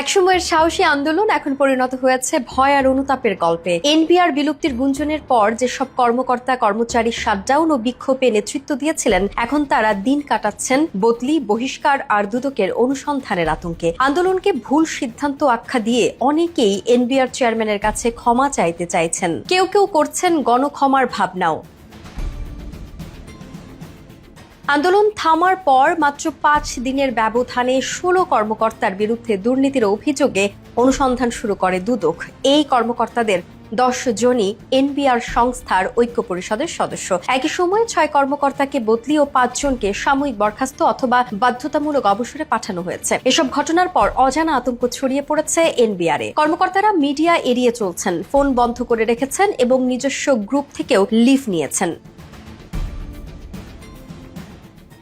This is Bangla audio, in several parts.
একসময়ের সাহসী আন্দোলন এখন পরিণত হয়েছে ভয় আর অনুতাপের গল্পে। এনপিআর বিলুপ্তির গুঞ্জনের পর যেসব কর্মকর্তা, কর্মচারী শাটডাউন ও বিক্ষোভে নেতৃত্ব দিয়েছিলেন, এখন তারা দিন কাটাচ্ছেন বদলি, বহিষ্কার আর দুদকের অনুসন্ধানের আতঙ্কে। আন্দোলনকে ভুল সিদ্ধান্ত আখ্যা দিয়ে অনেকেই এনবিআর চেয়ারম্যানের কাছে ক্ষমা চাইতে চাইছেন। কেউ কেউ করছেন গণক্ষমার ভাবনাও। আন্দোলন থামার পর মাত্র পাঁচ দিনের ব্যবধানে ষোলো কর্মকর্তার বিরুদ্ধে দুর্নীতির অভিযোগে অনুসন্ধান শুরু করে দুদক। এই কর্মকর্তাদের দশ জনই এনবিআর সংস্থার ঐক্য পরিষদের সদস্য। একই সময়ে ছয় কর্মকর্তাকে বদলি ও পাঁচজনকে সাময়িক বরখাস্ত অথবা বাধ্যতামূলক অবসরে পাঠানো হয়েছে। এসব ঘটনার পর অজানা আতঙ্ক ছড়িয়ে পড়েছে এনবিআর। এ কর্মকর্তারা মিডিয়া এড়িয়ে চলছেন, ফোন বন্ধ করে রেখেছেন এবং নিজস্ব গ্রুপ থেকেও লিভ নিয়েছেন।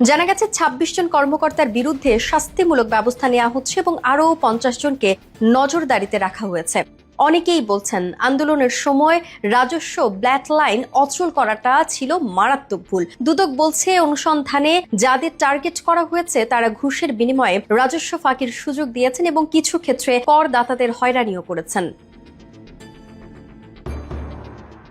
জানা গেছে ২৬ জন কর্মকর্তার বিরুদ্ধে শাস্তিমূলক ব্যবস্থা নেওয়া হচ্ছে এবং আরও পঞ্চাশ জনকে নজরদারিতে রাখা হয়েছে। অনেকেই বলছেন, আন্দোলনের সময় রাজস্ব ব্ল্যাক লাইন অচল করাটা ছিল মারাত্মক ভুল। দুদক বলছে, অনুসন্ধানে যাদের টার্গেট করা হয়েছে, তারা ঘুষের বিনিময়ে রাজস্ব ফাঁকির সুযোগ দিয়েছেন এবং কিছু ক্ষেত্রে করদাতাদের হয়রানিও করেছেন।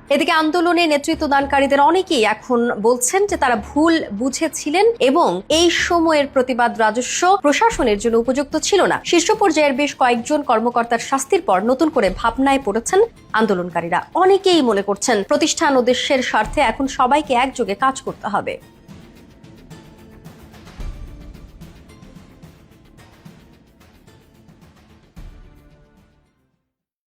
এদিকে আন্দোলনে নেতৃত্ব দানকারীদের অনেকেই এখন বলছেন যে তারা ভুল বুঝেছিলেন এবং এই সময়ের প্রতিবাদ রাজস্ব প্রশাসনের জন্য উপযুক্ত ছিল না। শীর্ষ পর্যায়ের বেশ কয়েকজন কর্মকর্তার শাস্তির পর নতুন করে ভাবনায় পড়েছেন আন্দোলনকারীরা। অনেকেই মনে করছেন, প্রতিষ্ঠান ও দেশের স্বার্থে এখন সবাইকে একযোগে কাজ করতে হবে।